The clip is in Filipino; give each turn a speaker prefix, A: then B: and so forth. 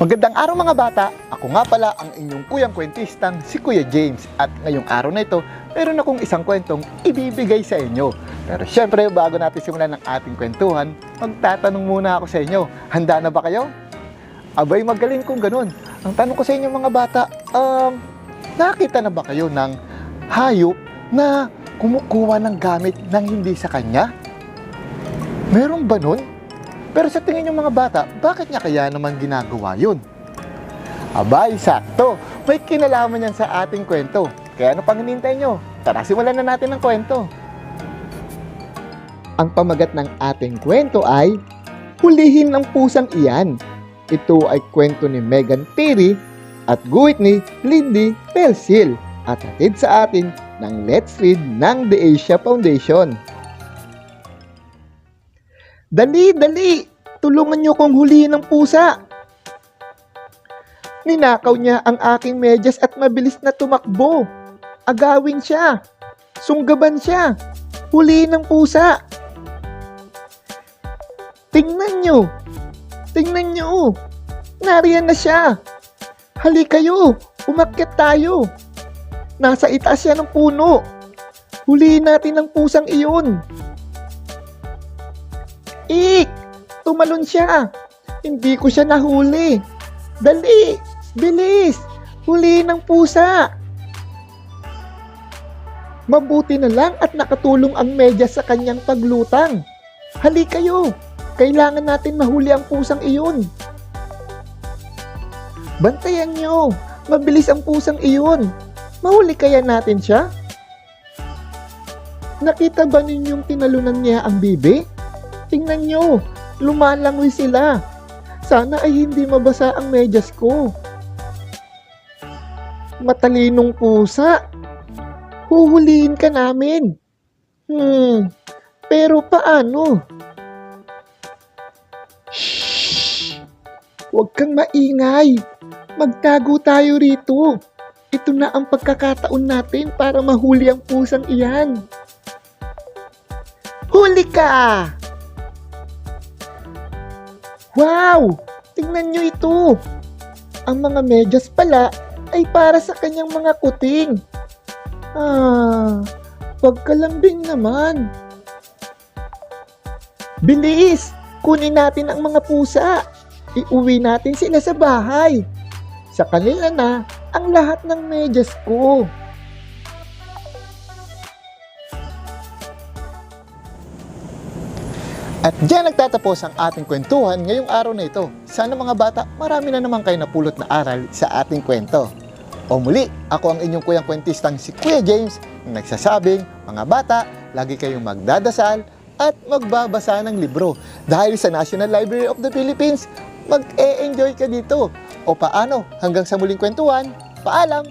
A: Magandang araw mga bata! Ako nga pala ang inyong kuyang kwentistang si Kuya James at ngayong araw na ito, meron akong isang kwentong ibibigay sa inyo. Pero syempre, bago natin simulan ng ating kwentuhan, magtatanong muna ako sa inyo. Handa na ba kayo? Abay, magaling kung ganun. Ang tanong ko sa inyo mga bata, um, nakita na ba kayo ng hayop na kumukuha ng gamit ng hindi sa kanya? Meron ba nun? Pero sa tingin ng mga bata, bakit niya kaya naman ginagawa yun? Abay, sakto. May kinalaman yan sa ating kwento. Kaya ano pang hinintay nyo? Tara, simulan na natin ang kwento. Ang pamagat ng ating kwento ay Hulihin ang pusang iyan. Ito ay kwento ni Megan Piri at guhit ni Lindy Pelsil at hatid sa atin ng Let's Read ng The Asia Foundation. Dali, dali! Tulungan niyo kong hulihin ang pusa! Ninakaw niya ang aking medyas at mabilis na tumakbo. Agawin siya. Sunggaban siya. Hulihin ang pusa. Tingnan niyo. Tingnan niyo. Nariyan na siya. Hali kayo. Umakyat tayo. Nasa itaas siya ng puno. Hulihin natin ang pusang iyon. Ik! Tumalon siya! Hindi ko siya nahuli! Dali! Bilis! Huli ng pusa! Mabuti na lang at nakatulong ang medyas sa kanyang paglutang. Hali kayo! Kailangan natin mahuli ang pusang iyon. Bantayan nyo! Mabilis ang pusang iyon. Mahuli kaya natin siya? Nakita ba ninyong tinalunan niya ang bibi? Tingnan nyo, lumalangoy sila. Sana ay hindi mabasa ang medyas ko. Matalinong pusa. Huhulihin ka namin. Hmm, pero paano? Shh! Huwag kang maingay. Magtago tayo rito. Ito na ang pagkakataon natin para mahuli ang pusang iyan. Huli ka! Wow! Tingnan nyo ito! Ang mga medyas pala ay para sa kanyang mga kuting. Ah, wag ka lambing naman. Bilis! Kunin natin ang mga pusa. Iuwi natin sila sa bahay. Sa kanila na ang lahat ng medyas ko. At diyan nagtatapos ang ating kwentuhan ngayong araw na ito. Sana mga bata, marami na naman kayo napulot na aral sa ating kwento. O muli, ako ang inyong kuyang kwentistang si Kuya James na nagsasabing, mga bata, lagi kayong magdadasal at magbabasa ng libro. Dahil sa National Library of the Philippines, mag-e-enjoy ka dito. O paano, hanggang sa muling kwentuhan, paalam!